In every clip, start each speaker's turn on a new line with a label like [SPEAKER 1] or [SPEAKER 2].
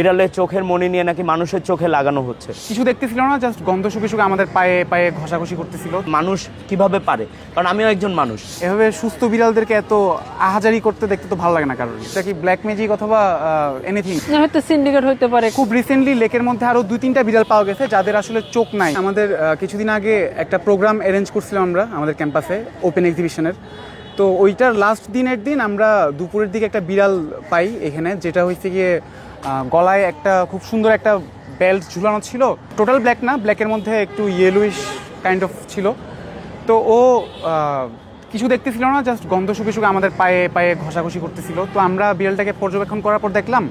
[SPEAKER 1] বিড়ালের চোখের মনি নিয়ে নাকি মানুষের চোখে লাগানো হচ্ছে।
[SPEAKER 2] কিছু দেখতেছিল না জাস্ট গন্ধ শুকে শুকে আমাদের পায়ে পায়ে ঘষাঘষি করতেছিল।
[SPEAKER 1] মানুষ কীভাবে পারে? কারণ আমিও একজন মানুষ।
[SPEAKER 2] এভাবে সুস্থ বিড়ালদেরকে এত আহাজারি করতে দেখতে তো ভালো লাগে না কারোর এটা কি ব্ল্যাক ম্যাজিক অথবা এনিথিং
[SPEAKER 3] না, হয়তো সিন্ডিকেট হইতে পারে।
[SPEAKER 2] খুব রিসেন্টলি লেকের মধ্যে আরও দুই তিনটা বিড়াল পাওয়া গেছে যাদের আসলে চোখ নাই। আমাদের কিছুদিন আগে একটা প্রোগ্রাম অ্যারেঞ্জ করছিলাম আমরা আমাদের ক্যাম্পাসে ওপেন এক্সিবিশনের তো ওইটার লাস্ট দিনের দিন আমরা দুপুরের দিকে একটা বিড়াল পাই এখানে, যেটা হচ্ছে গিয়ে গলায় একটা খুব সুন্দর একটা বেল্ট ঝুলানো ছিল। টোটাল ব্ল্যাক না ব্ল্যাকের মধ্যে একটু ইয়েলোইশ কাইন্ড অফ ছিল। তো ও কিছু দেখতেছিল না জাস্ট গন্ধ শুকে শুকে আমাদের পায়ে পায়ে ঘষাঘষি করতেছিল। তো আমরা বিড়ালটাকে পর্যবেক্ষণ করার পর দেখলাম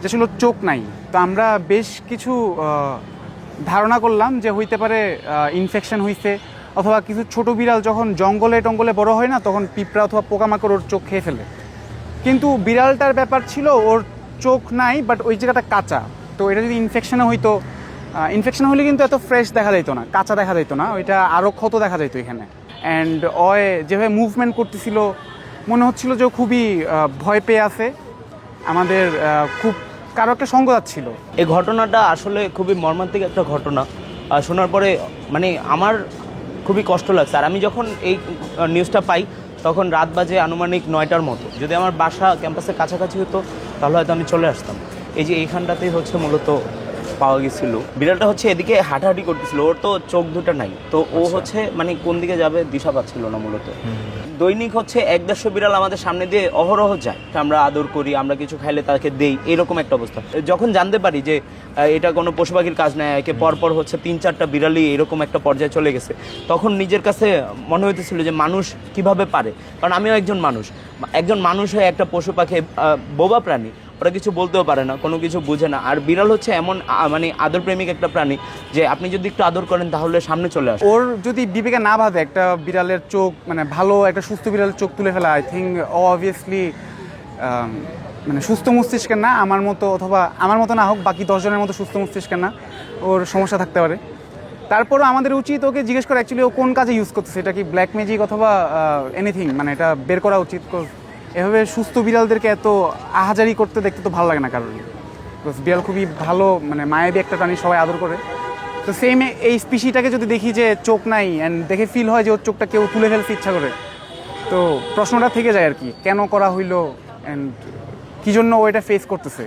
[SPEAKER 2] যে আসলে চোখ নাই। তো আমরা বেশ কিছু ধারণা করলাম যে হইতে পারে ইনফেকশন হইছে। অথবা কিছু ছোট বিড়াল যখন জঙ্গলে টঙ্গলে বড় হয় না, তখন পিঁপড়া অথবা পোকামাকড় ওর চোখ খেয়ে ফেলে। কিন্তু বিড়ালটার ব্যাপার ছিল, ওর চোখ নাই বাট ওই জায়গাটা কাঁচা। তো এটা যদি ইনফেকশনে হইতো ইনফেকশন হলে কিন্তু এত ফ্রেশ দেখা যেত না, কাঁচা দেখা যেত না, ওইটা আরও ক্ষত দেখা যেত এখানে। অ্যান্ড অয় যেভাবে মুভমেন্ট করতেছিল, মনে হচ্ছিল যে খুবই ভয় পেয়ে আছে। আমাদের খুব, কারও একটা সঙ্গ যাচ্ছিল।
[SPEAKER 1] এই ঘটনাটা আসলে খুবই মর্মান্তিক একটা ঘটনা। শোনার পরে মানে আমার খুবই কষ্ট লাগছে। আর আমি যখন এই নিউজটা পাই, তখন রাত বাজে আনুমানিক নয়টার মতো। যদি আমার বাসা ক্যাম্পাসের কাছাকাছি হতো, তাহলে হয়তো আমি চলে আসতাম। এই যে এইখানটাতেই হচ্ছে মূলত পাওয়া গেছিল। বিড়ালটা হচ্ছে এদিকে হাঁটাহাঁটি করতেছিল ওর তো চোখ দুটো নাই। তো ও হচ্ছে মানে কোন দিকে যাবে দিশা পাচ্ছিল না মূলত। দৈনিক হচ্ছে এক দেড়শো বিড়াল আমাদের সামনে দিয়ে অহরহ যায়। আমরা আদর করি আমরা কিছু খাইলে তাকে দেই এরকম একটা অবস্থা। যখন জানতে পারি যে এটা কোনো পশু পাখির কাজ নয় একে পরপর হচ্ছে তিন চারটা বিড়ালই এরকম একটা পর্যায়ে চলে গেছে। তখন নিজের কাছে মনে হইতেছিল যে মানুষ কীভাবে পারে? কারণ আমিও একজন মানুষ। একজন মানুষ হয়ে একটা পশু পাখি বোবা প্রাণী ওরা কিছু বলতেও পারে না, কোনো কিছু বুঝে না। আর বিড়াল হচ্ছে এমন মানে আদর প্রেমিক একটা প্রাণী যে আপনি যদি একটু আদর করেন তাহলে সামনে চলে আসে।
[SPEAKER 2] ওর যদি বিবেকে না বাঁধে একটা বিড়ালের চোখ মানে ভালো একটা সুস্থ বিড়ালের চোখ তুলে ফেলা আই থিঙ্ক অবভিয়াসলি মানে সুস্থ মস্তিষ্কের না, আমার মতো অথবা আমার মতো না হোক, বাকি দশজনের মতো সুস্থ মস্তিষ্কের না, ওর সমস্যা থাকতে পারে। তারপরও আমাদের উচিত ওকে জিজ্ঞেস করা অ্যাকচুয়ালি ও কোন কাজে ইউজ করতেছে? এটা কি ব্ল্যাক ম্যাজিক অথবা এনিথিং মানে এটা বের করা উচিত এভাবে সুস্থ বিড়ালদেরকে এত আহাজারি করতে দেখতে তো ভালো লাগে না কারণ বিড়াল খুবই ভালো মানে মায়াবী একটা প্রাণী, সবাই আদর করে। তো সেম এই স্পিসিটাকে যদি দেখি যে চোখ নাই অ্যান্ড দেখে ফিল হয় যে ওর চোখটা কেউ তুলে ফেলতে ইচ্ছা করে, তো প্রশ্নটা থেকে যায় আর কি, কেন করা হইল অ্যান্ড কী জন্য ও এটা ফেস করতেছে?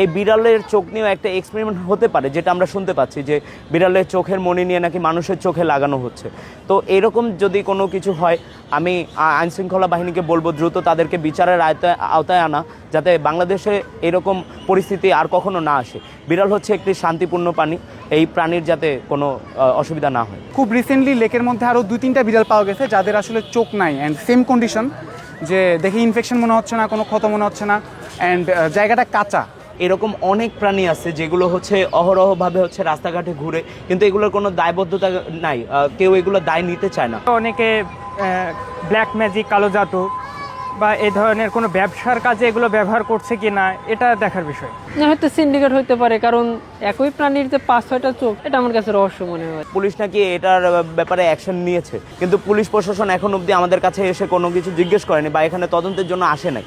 [SPEAKER 1] এই বিড়ালের চোখ নিয়েও একটা এক্সপেরিমেন্ট হতে পারে, যেটা আমরা শুনতে পাচ্ছি যে বিড়ালের চোখের মনি নিয়ে নাকি মানুষের চোখে লাগানো হচ্ছে। তো এরকম যদি কোনো কিছু হয়, আমি আইন শৃঙ্খলা বাহিনীকে বলব দ্রুত তাদেরকে বিচারের আয়তায় আওতায় আনা, যাতে বাংলাদেশে এরকম পরিস্থিতি আর কখনো না আসে। বিড়াল হচ্ছে একটি শান্তিপূর্ণ প্রাণী, এই প্রাণীর যাতে কোনো অসুবিধা না হয়।
[SPEAKER 2] খুব রিসেন্টলি লেকের মধ্যে আরও দুই তিনটা বিড়াল পাওয়া গেছে, যাদের আসলে চোখ নাই অ্যান্ড সেম কন্ডিশন যে দেখে ইনফেকশন মনে হচ্ছে না, কোনো ক্ষত মনে হচ্ছে না অ্যান্ড জায়গাটা কাঁচা।
[SPEAKER 1] এরকম অনেক প্রাণী আছে যেগুলো হচ্ছে অহরহভাবে হচ্ছে রাস্তাঘাটে ঘুরে কিন্তু এগুলোর কোনো দায়বদ্ধতা নাই কেউ এগুলো দায় নিতে চায় না।
[SPEAKER 4] অনেকে ব্ল্যাক ম্যাজিক কালো জাদু বা এই ধরনের কোনো ব্যবসার কাজে এগুলো ব্যবহার করছে কি না এটা দেখার বিষয়।
[SPEAKER 3] না, হয়তো সিন্ডিকেট হইতে পারে কারণ একই প্রাণীর যে পাঁচ ছয়টা চোখ এটা আমার কাছে রহস্য মনে হয়।
[SPEAKER 1] পুলিশ নাকি এটার ব্যাপারে অ্যাকশন নিয়েছে কিন্তু পুলিশ প্রশাসন এখন অবধি আমাদের কাছে এসে কোনো কিছু জিজ্ঞেস করেনি বা এখানে তদন্তের জন্য আসে নাই।